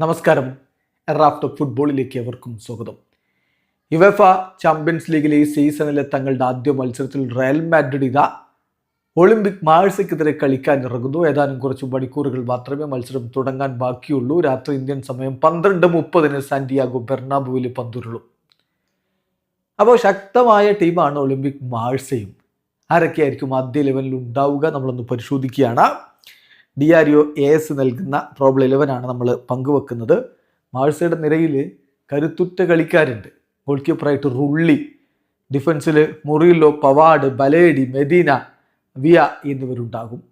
നമസ്കാരം. എറാഫ്ത ഫുട്ബോളിലേക്ക് അവർക്കും സ്വാഗതം. യുവഫ ചാമ്പ്യൻസ് ലീഗിലെ ഈ സീസണിലെ തങ്ങളുടെ ആദ്യ മത്സരത്തിൽ റയൽ മാഡ്രിഡ് ഇതാ ഒളിമ്പിക് മാഴ്സയ്ക്കെതിരെ കളിക്കാൻ ഇറങ്ങുന്നു. ഏതാനും കുറച്ച് മണിക്കൂറുകൾ മാത്രമേ മത്സരം തുടങ്ങാൻ ബാക്കിയുള്ളൂ. രാത്രി ഇന്ത്യൻ സമയം പന്ത്രണ്ട് മുപ്പതിന് സാന്റിയാഗോ ബെർണാബുവിൽ പന്തുരുളും. അപ്പോൾ ശക്തമായ ടീമാണ് ഒളിമ്പിക് മാഴ്സയും ആരൊക്കെയായിരിക്കും ആദ്യ ലെവലിൽ ഉണ്ടാവുക നമ്മളൊന്ന് പരിശോധിക്കുകയാണ്. D R O A S നൽകുന്ന പ്രോബ്ലം ഇലവനാണ് നമ്മൾ പങ്കുവെക്കുന്നത്. മാഴ്സയുടെ നിരയിൽ കരുത്തുറ്റ കളിക്കാരുണ്ട്. ഗോൾ കീപ്പറായിട്ട് റുള്ളി ഡിഫൻസിൽ മുറിയിലോ പവാഡ് ബലേഡി മെദീന വിയ എന്നിവരുണ്ടാകും.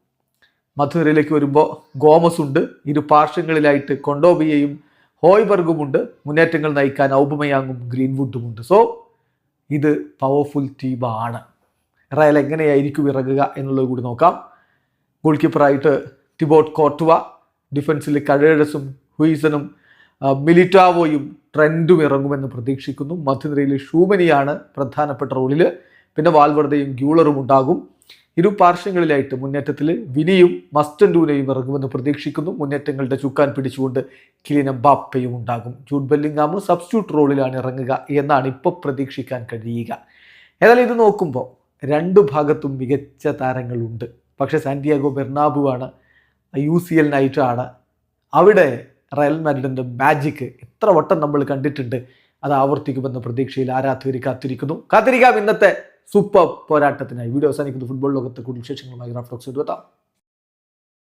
മധുരയിലേക്ക് വരുമ്പോൾ ഗോമസ് ഉണ്ട്. ഇരു പാർശ്വങ്ങളിലായിട്ട് കൊണ്ടോബിയയും ഹോയ്ബർഗുമുണ്ട്. മുന്നേറ്റങ്ങൾ നയിക്കാൻ ഔപമയാങ്ങും ഗ്രീൻവുഡുമുണ്ട്. സോ ഇത് പവർഫുൾ ടീമാണ് റയൽ എങ്ങനെയായിരിക്കും ഇറങ്ങുക എന്നുള്ളത് കൂടി നോക്കാം. ഗോൾ കീപ്പറായിട്ട് ടിബോട്ട് കോർട്ടുവ ഡിഫൻസിൽ കഴേഴസും ഹുയിസനും മിലിറ്റാവോയും ട്രെൻഡും ഇറങ്ങുമെന്ന് പ്രതീക്ഷിക്കുന്നു. മധ്യനിരയിൽ ഷൂമനിയാണ് പ്രധാനപ്പെട്ട റോളിൽ പിന്നെ വാൽവർദയും ഗ്യൂളറും ഉണ്ടാകും. ഇരു പാർശ്വങ്ങളിലായിട്ട് മുന്നേറ്റത്തിൽ വിനിയും മസ്റ്റൻഡൂനയും ഇറങ്ങുമെന്ന് പ്രതീക്ഷിക്കുന്നു. മുന്നേറ്റങ്ങളുടെ ചുക്കാൻ പിടിച്ചുകൊണ്ട് കിലിന ബാപ്പയും ഉണ്ടാകും. ജൂഡ് ബെല്ലിംഗാമ് സബ്സ്റ്റ്യൂട്ട് റോളിലാണ് ഇറങ്ങുക എന്നാണ് ഇപ്പോൾ പ്രതീക്ഷിക്കാൻ കഴിയുക. ഏതായാലും ഇത് നോക്കുമ്പോൾ രണ്ട് ഭാഗത്തും മികച്ച താരങ്ങളുണ്ട്. പക്ഷേ സാന്റിയാഗോ ബെർണാബുവാണ് യു സി എൽ നൈറ്റാണ് അവിടെ റയൽ മാഡ്രിഡിന്റെ മാജിക്ക് എത്ര വട്ടം നമ്മൾ കണ്ടിട്ടുണ്ട്. അത് ആവർത്തിക്കുമെന്ന പ്രതീക്ഷയിൽ ആരാധകർ കാത്തിരിക്കുന്നു. കാത്തിരിക്കാം ഇന്നത്തെ സൂപ്പർ പോരാട്ടത്തിനായി. വീഡിയോ അവസാനിക്കുന്നു. ഫുട്ബോൾ ലോകത്തെ കൂടുതൽ വിശേഷങ്ങളുമായി റാഫ്റ്റോക്സ് എത്താം.